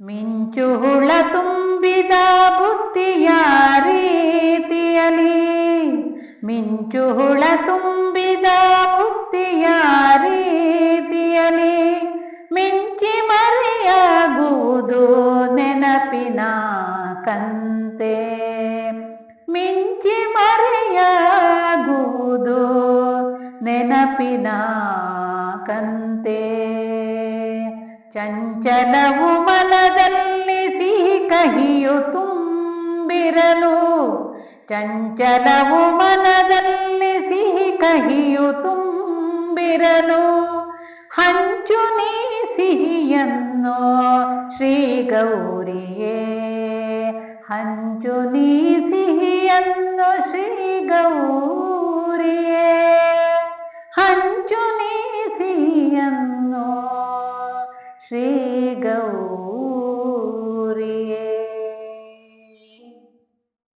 ಮಿಂಚು ಹುಳ ತುಂಬಿದ ಬುತ್ತಿಯ ರೀತಿಯಲಿ ಮಿಂಚು ಹುಳ ತುಂಬಿದ ಬುತ್ತಿಯ ರೀತಿಯಲಿ ಮಿಂಚಿ ಮರೆಯಾಗುವುದು ನೆನಪಿನ ಕಂತೆ. ಮಿಂಚಿ ಮರೆಯಾಗುವುದು ನೆನಪಿನ ಕಂತೆ. ಚಂಚಲವು ಕಹಿಯು ತುಂಬಿರಲು ಚಂಚಲವು ಮನದಲ್ಲಿ ಸಿಹಿ ಕಹಿಯು ತುಂಬಿರಲು. ಹಂಚು ನೀ ಸಿಹಿಯನ್ನು ಶ್ರೀ ಗೌರಿಯೇ. ಹಂಚು ನೀ ಸಿಹಿಯನ್ನು ಶ್ರೀ ಗೌರಿಯೇ. ಹಂಚು ನೀ ಸಿಹಿಯನ್ನು ಶ್ರೀ ಗೌರಿ